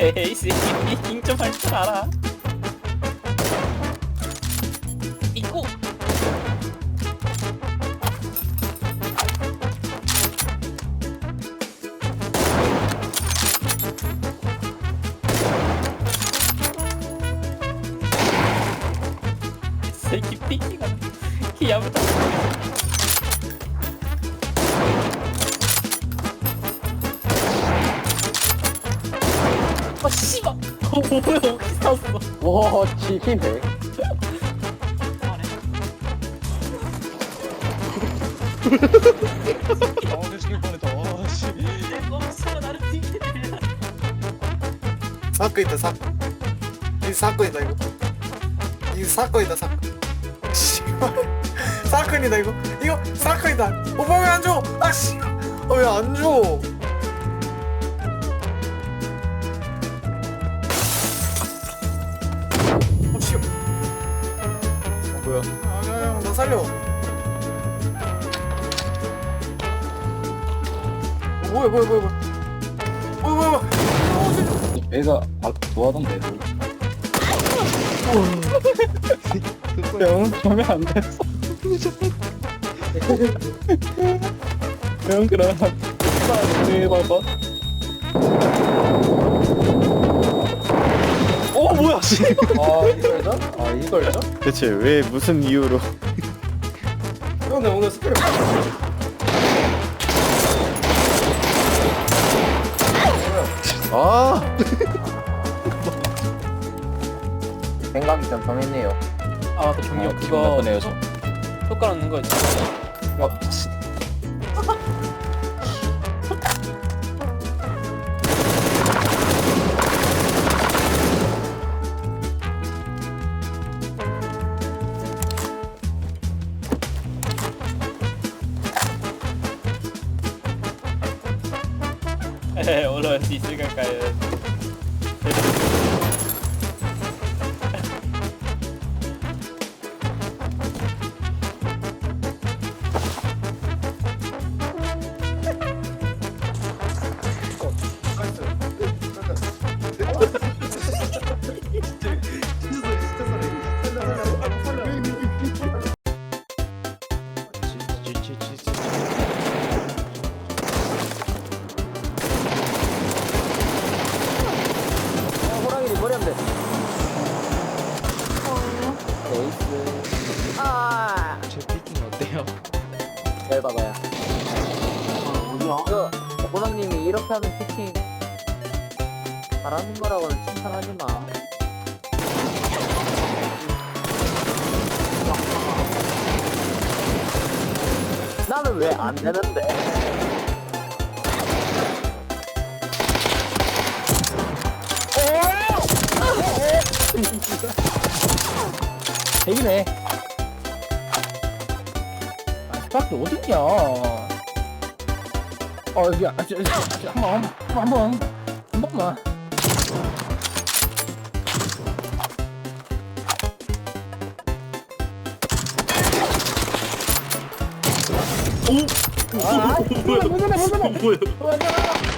에이 새끼 인정할 줄 알아 이거 새끼 삐끼가 야무다 뭐야 어디 샀어 와 지기네 어, 죽일 뻔했다. 어, 씨. 너무 싫어 나를 튕기네 사건 있다 사건 이 사건이다 이거 이거 사건이다 사건 사건이다 이거 이거 사건이다 오빠 왜 안 줘? 아씨 왜안 줘? 뭐야? 아야 나 살려. 어, 뭐야 뭐야 뭐야 뭐야. 뭐야 뭐야 뭐야. 어, 씨. 얘가 아, 좋아하던데 형, 저면 안 됐어. 형, 그럼. 해봐봐. 뭐야, 씨. 아 이걸죠? 아 이걸죠? 대체 왜, 무슨 이유로. 형, 나 오늘 스프레이. 아! 생각이 좀 정했네요 아 맞다 경이 형 아, 기분 그거 나쁘네요, 저. 효과 넣는 거 있잖아 어, 씨. 에 오늘 어디 있을까요 봐봐요. 이거 호랑님이 이렇게 하면 피팅 잘하는 거라고는 칭찬하지 마. 나는 왜 안 되는데? 대기네 아 어딨냐 어 아, 저, 저, 저, 한 번 한 번 한 번만 아, 뭐야 뭐야 뭐야 왼쪽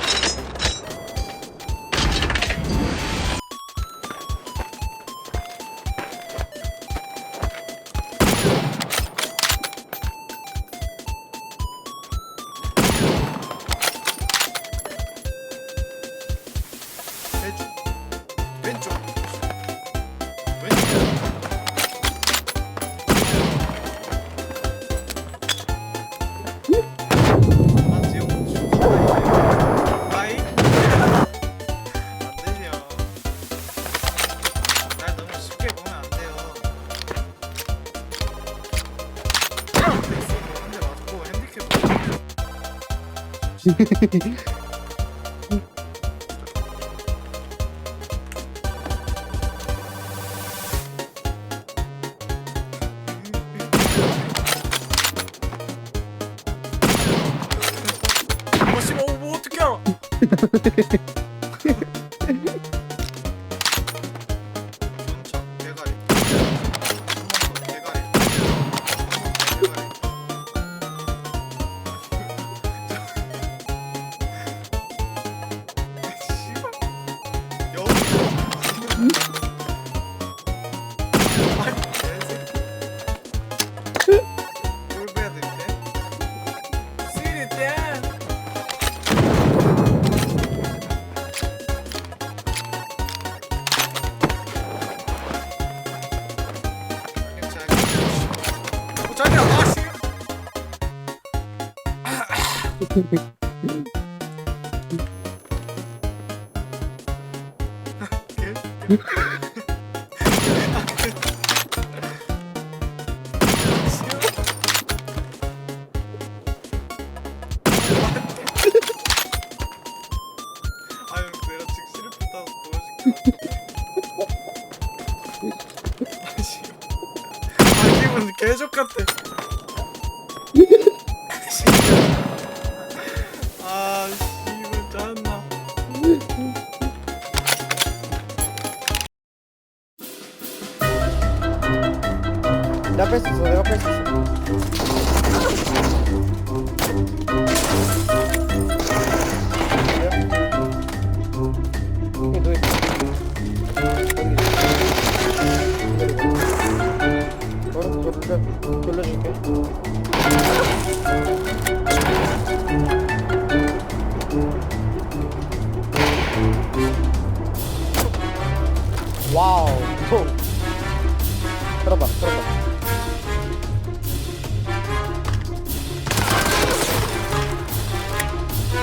어, 씨, 어, 뭐 어떻게 알 아유 내가 즉시를 붙어서 보여줄게 아 기분 개족 같아 아 씨발 짜증나 내가 뺐었어 와우. 톡 들어봐 들어봐